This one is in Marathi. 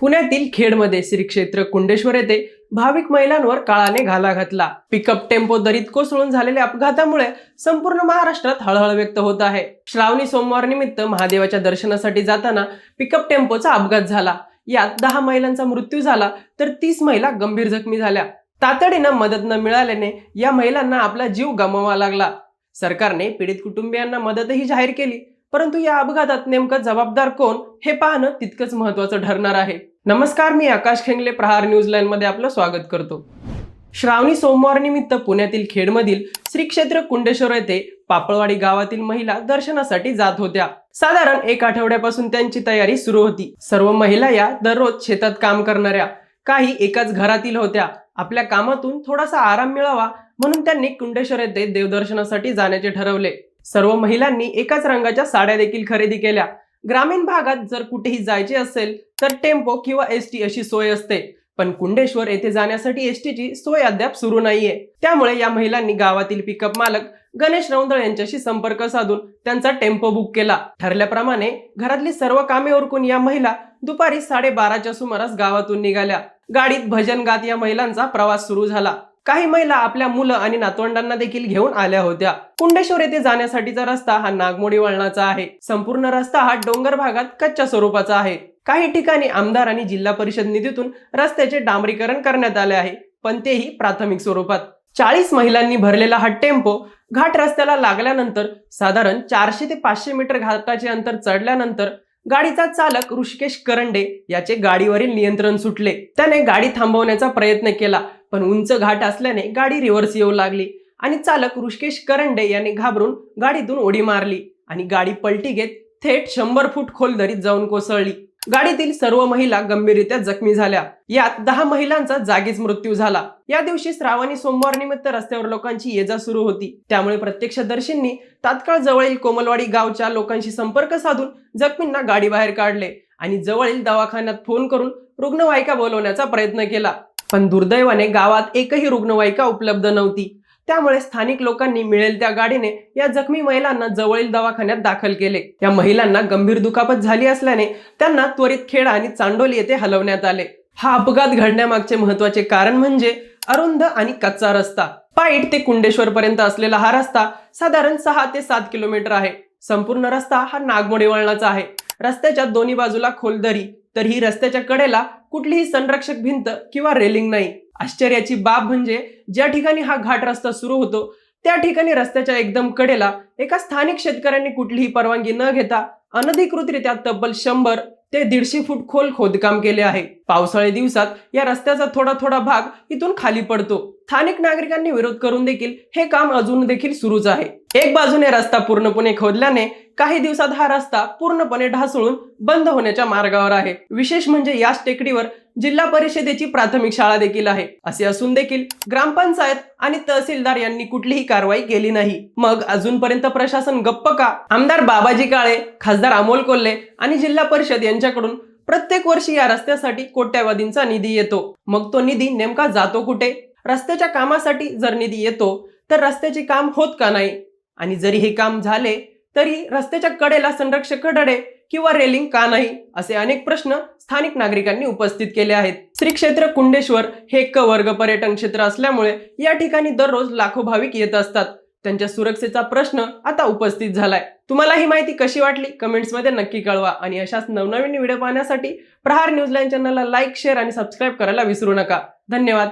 पुण्यातील खेडमध्ये श्री क्षेत्र कुंडेश्वर येथे भाविक महिलांवर काळाने घाला घातला. पिकअप टेम्पो दरीत कोसळून झालेल्या अपघातामुळे संपूर्ण महाराष्ट्रात हळहळ व्यक्त होत आहे. श्रावणी सोमवार निमित्त महादेवाच्या दर्शनासाठी जाताना पिकअप टेम्पोचा अपघात झाला. यात दहा महिलांचा मृत्यू झाला तर तीस महिला गंभीर जखमी झाल्या. तातडीनं मदत न मिळाल्याने या महिलांना आपला जीव गमवावा लागला. सरकारने पीडित कुटुंबियांना मदतही जाहीर केली. परंतु या अपघातात नेमकं जबाबदार कोण हे पाहणं तितकंच महत्वाचं ठरणार आहे. नमस्कार मी आकाश खेंगले प्रहार न्यूज लाईन मध्ये आपलं स्वागत करतो. श्रावणी सोमवार निमित्त पुण्यातील खेडमधील श्री क्षेत्र कुंडेश्वर येथे पापळवाडी गावातील महिला दर्शनासाठी जात होत्या. साधारण एक आठवड्यापासून त्यांची तयारी सुरू होती. सर्व महिला या दररोज शेतात काम करणाऱ्या काही एकाच घरातील होत्या. आपल्या कामातून थोडासा आराम मिळावा म्हणून त्यांनी कुंडेश्वर येथे देवदर्शनासाठी जाण्याचे ठरवले. सर्व महिलांनी एकाच रंगाच्या साड्या देखील खरेदी केल्या. ग्रामीण भागात जर कुठेही जायचे असेल तर टेम्पो किंवा एस टी अशी सोय असते. पण कुंडेश्वर येथे जाण्यासाठी एस टीची सोय अद्याप सुरू नाहीये. त्यामुळे या महिलांनी गावातील पिकअप मालक गणेश रौंदळ यांच्याशी संपर्क साधून त्यांचा टेम्पो बुक केला. ठरल्याप्रमाणे घरातली सर्व कामे ओरकून या महिला दुपारी साडेबाराच्या सुमारास गावातून निघाल्या. गाडीत भजन गात या महिलांचा प्रवास सुरू झाला. काही महिला आपल्या मुलं आणि नातवंडांना देखील घेऊन आल्या होत्या. कुंडेश्वर येथे जाण्यासाठीचा रस्ता हा नागमोडी वळणाचा आहे. संपूर्ण रस्ता हा डोंगर भागात कच्च्या स्वरूपाचा आहे. काही ठिकाणी आमदार आणि जिल्हा परिषद निधीतून रस्त्याचे डांबरीकरण करण्यात आले आहे पण तेही प्राथमिक स्वरूपात. चाळीस महिलांनी भरलेला हा टेम्पो घाट रस्त्याला लागल्यानंतर साधारण चारशे ते पाचशे मीटर घाटाचे अंतर चढल्यानंतर गाडीचा चालक ऋषिकेश करंडे याचे गाडीवरील नियंत्रण सुटले. त्याने गाडी थांबवण्याचा प्रयत्न केला पण उंच घाट असल्याने गाडी रिव्हर्स येऊ लागली आणि चालक ऋषिकेश करंडे याने घाबरून गाडीतून उडी मारली आणि गाडी पलटी घेत थेट शंभर फूट खोल दरीत जाऊन कोसळली. गाडीतील सर्व महिला गंभीररित्या जखमी झाल्या. यात दहा महिलांचा जागीच मृत्यू झाला. या दिवशी श्रावणी सोमवार निमित्त रस्त्यावर लोकांची ये जा सुरू होती. त्यामुळे प्रत्यक्षदर्शींनी तात्काळ जवळील कोमलवाडी गावच्या लोकांशी संपर्क साधून जखमींना गाडी बाहेर काढले आणि जवळील दवाखान्यात फोन करून रुग्णवाहिका बोलवण्याचा प्रयत्न केला. पण दुर्दैवाने गावात एकही रुग्णवाहिका उपलब्ध नव्हती. त्यामुळे स्थानिक लोकांनी मिळेल त्या गाडीने या जखमी महिलांना जवळील दवाखान्यात दाखल केले. या महिलांना गंभीर दुखापत झाली असल्याने त्यांना त्वरित खेडा आणि चांडोली येथे हलवण्यात आले. हा अपघात घडण्यामागचे महत्त्वाचे कारण म्हणजे अरुंद आणि कच्चा रस्ता. पाईट ते कुंडेश्वर पर्यंत असलेला हा रस्ता साधारण सहा ते सात किलोमीटर आहे. संपूर्ण रस्ता हा नागमोडी वळणाचा आहे. रस्त्याच्या दोन्ही बाजूला खोलदरी तर ही रस्त्याच्या कडेला कुठलीही संरक्षक भिंत किंवा रेलिंग नाही. आश्चर्याची बाब म्हणजे ज्या ठिकाणी हा घाट रस्ता सुरू होतो त्या ठिकाणी रस्त्याच्या एकदम कडेला एका स्थानिक शेतकऱ्यांनी कुठलीही परवानगी न घेता अनधिकृतरित्या तब्बल शंभर ते दीडशे फूट खोल खोदकाम केले आहे. पावसाळी दिवसात या रस्त्याचा थोडा थोडा भाग इथून खाली पडतो. स्थानिक नागरिकांनी विरोध करून देखील हे काम अजून देखील सुरूच आहे. एक बाजूने रस्ता पूर्णपणे खोदल्याने काही दिवसात हा रस्ता पूर्णपणे ढासळून बंद होण्याच्या मार्गावर आहे. विशेष म्हणजे याच टेकडीवर जिल्हा परिषदेची प्राथमिक शाळा देखील आहे. असे असून देखील ग्रामपंचायत आणि तहसीलदार यांनी कुठलीही कारवाई केली नाही. मग अजूनपर्यंत प्रशासन गप्प का? आमदार बाबाजी काळे खासदार अमोल कोल्हे आणि जिल्हा परिषद यांच्याकडून प्रत्येक वर्षी या रस्त्यासाठी कोट्यावधींचा निधी येतो. मग तो निधी नेमका जातो कुठे? रस्त्याच्या कामासाठी जर निधी येतो तर रस्त्याचे काम होत का नाही? आणि जरी हे काम झाले तरी रस्त्याच्या कडेला संरक्षककडे किंवा रेलिंग का नाही असे अनेक प्रश्न स्थानिक नागरिकांनी उपस्थित केले आहेत. श्री क्षेत्र कुंडेश्वर हे क वर्ग पर्यटन क्षेत्र असल्यामुळे या ठिकाणी दररोज लाखो भाविक येत असतात. त्यांच्या सुरक्षेचा प्रश्न आता उपस्थित झालाय. तुम्हाला ही माहिती कशी वाटली? कमेंट्समध्ये नक्की कळवा आणि अशाच नवनवीन व्हिडिओ पाहण्यासाठी प्रहार न्यूज चॅनलला लाईक शेअर आणि सबस्क्राईब करायला विसरू नका. धन्यवाद.